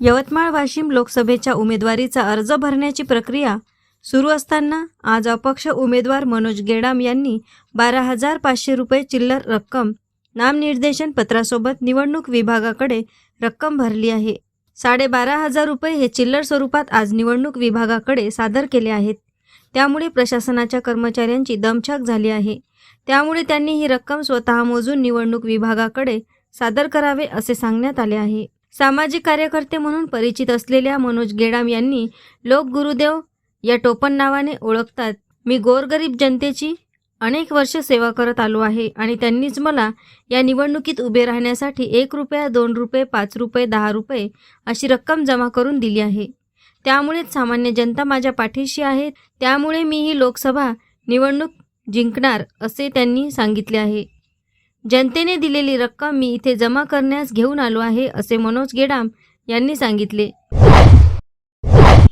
यवतमाळ वाशिम लोकसभेच्या उमेदवारीचा अर्ज भरण्याची प्रक्रिया सुरू असताना आज अपक्ष उमेदवार मनोज गेडाम यांनी बारा हजार पाचशे रुपये चिल्लर रक्कम नामनिर्देशन पत्रासोबत निवडणूक विभागाकडे रक्कम भरली आहे. साडेबारा हजार रुपये हे चिल्लर स्वरूपात आज निवडणूक विभागाकडे सादर केले आहेत. त्यामुळे प्रशासनाच्या कर्मचाऱ्यांची दमछाक झाली आहे. त्यामुळे त्यांनी ही रक्कम स्वतः मोजून निवडणूक विभागाकडे सादर करावे असे सांगण्यात आले आहे. सामाजिक कार्यकर्ते म्हणून परिचित असलेल्या मनोज गेडाम यांनी लोक गुरुदेव या टोपण नावाने ओळखतात. मी गोरगरीब जनतेची अनेक वर्ष सेवा करत आलो आहे आणि त्यांनीच मला या निवडणुकीत उभे राहण्यासाठी एक रुपया दोन रुपये पाच रुपये दहा रुपये अशी रक्कम जमा करून दिली आहे. त्यामुळेच सामान्य जनता माझ्या पाठीशी आहे. त्यामुळे मी ही लोकसभा निवडणूक जिंकणार असे त्यांनी सांगितले आहे. जनतेने दिलेली रक्कम मी इथे जमा करण्यास घेऊन आलो आहे असे मनोज गेडाम यांनी सांगितले.